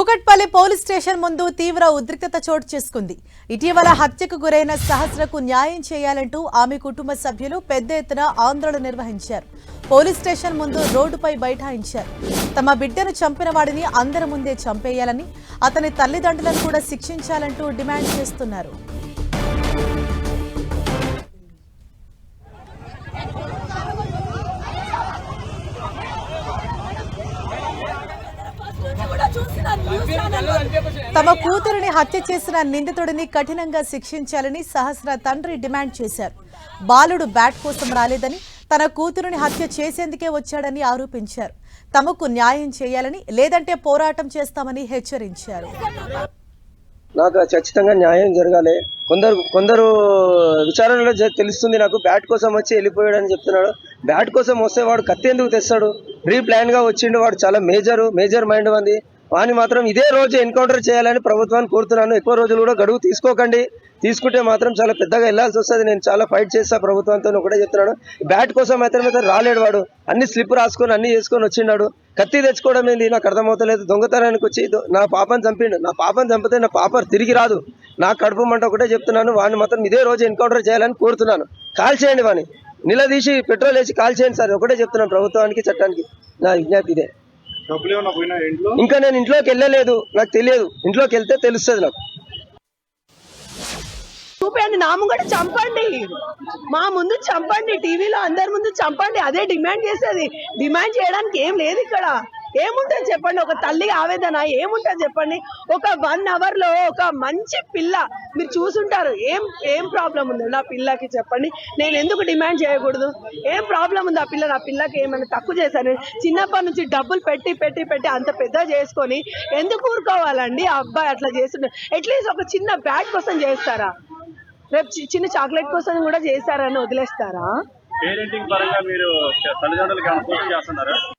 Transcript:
Kukatpally police station ముందు తీవ్ర ఉద్రిక్తత చోటు చేసుకుంది. ఇటీవల హత్యకు గురైన సహస్రకు న్యాయం చేయాలంటూ ఆమె కుటుంబ సభ్యులు పెద్ద ఎత్తున ఆందోళన నిర్వహించారు. పోలీస్ స్టేషన్ ముందు రోడ్డుపై బైఠాయించారు. తమ బిడ్డను చంపిన వాడిని అందరి ముందే చంపేయాలని అతని తల్లిదండ్రులను కూడా శిక్షించాలంటూ డిమాండ్ చేస్తున్నారు. తమ కూతురిని హత్య చేసిన నిందితుడిని కఠినంగా శిక్షించాలని సహస్ర తండ్రి డిమాండ్ చేశారు. బాలుడు బ్యాట్ కోసం రాలేదని తన కూతురుని హత్య చేసేందుకే వచ్చాడని ఆరోపించారు. తమకు న్యాయం చేయాలని లేదంటే పోరాటం చేస్తామని హెచ్చరించారు. నాకు ఖచ్చితంగా న్యాయం జరగాలి. కొందరు కొందరు విచారణలో తెలుస్తుంది నాకు బ్యాట్ కోసం వచ్చి వెళ్ళిపోయాడు అని చెప్తున్నాడు. బ్యాట్ కోసం వస్తే వాడు కత్తి ఎందుకు తెస్తాడు? ప్రీ ప్లాన్గా వచ్చిండు వాడు చాలా మేజర్ మేజర్ మైండ్ మంది వాని మాత్రం ఇదే రోజు ఎన్కౌంటర్ చేయాలని ప్రభుత్వాన్ని కోరుతున్నాను. ఎక్కువ రోజులు కూడా గడువు తీసుకోకండి. తీసుకుంటే మాత్రం చాలా పెద్దగా వెళ్ళాల్సి వస్తుంది. నేను చాలా ఫైట్ చేస్తా ప్రభుత్వంతో ఒకటే చెప్తున్నాను. బ్యాట్ కోసం మాత్రమే అయితే రాలేడు వాడు. అన్ని స్లిప్ రాసుకొని అన్ని చేసుకొని వచ్చిండాడు. కత్తి తెచ్చుకోవడం ఏంది? నాకు అర్థమవుతలేదు. దొంగతనానికి వచ్చి నా పాపను చంపిండు. నా పాపని చంపితే నా పాప తిరిగి రాదు. నా కడుపు మంట ఒకటే చెప్తున్నాను. వాడిని మాత్రం ఇదే రోజు ఎన్కౌంటర్ చేయాలని కోరుతున్నాను. కాల్ చేయండి వాని నిలదీసి పెట్రోల్ వేసి కాల్ చేయండి సార్. ఒకటే చెప్తున్నాను ప్రభుత్వానికి చట్టానికి. నా విజ్ఞప్తి ఇదే. ఇంకా నేను ఇంట్లోకి వెళ్ళలేదు నాకు తెలియదు. ఇంట్లోకి వెళ్తే తెలుస్తుంది నాకు. చూపండి నా ముంగట చంపండి. మా ముందు చంపండి టీవీలో అందరి ముందు చంపండి. అదే డిమాండ్ చేసేది. డిమాండ్ చేయడానికి ఏం లేదు ఇక్కడ. ఏముంటుంది చెప్పండి ఒక తల్లి ఆవేదన ఏముంటుంది చెప్పండి. ఒక వన్ అవర్లో ఒక మంచి పిల్ల మీరు చూసుంటారు. ఏం ఏం ప్రాబ్లం ఉంది? నా పిల్లకి చెప్పండి. నేను ఎందుకు డిమాండ్ చేయకూడదు? ఏం ప్రాబ్లం ఉంది ఆ పిల్ల? నా పిల్లకి ఏమైనా తక్కువ చేశాను? చిన్నప్పటి నుంచి డబ్బులు పెట్టి పెట్టి పెట్టి అంత పెద్ద చేసుకొని ఎందుకు ఊరుకోవాలండి? ఆ అబ్బాయి అట్లా చేస్తుండే. అట్లీస్ట్ ఒక చిన్న బ్యాట్ కోసం చేస్తారా? రేపు చి- చిన్న చాక్లెట్ కోసం కూడా చేస్తారని వదిలేస్తారా? పేరెంటింగ్ పరంగా మీరు తల్లిదండ్రులకి చేస్తున్నారా?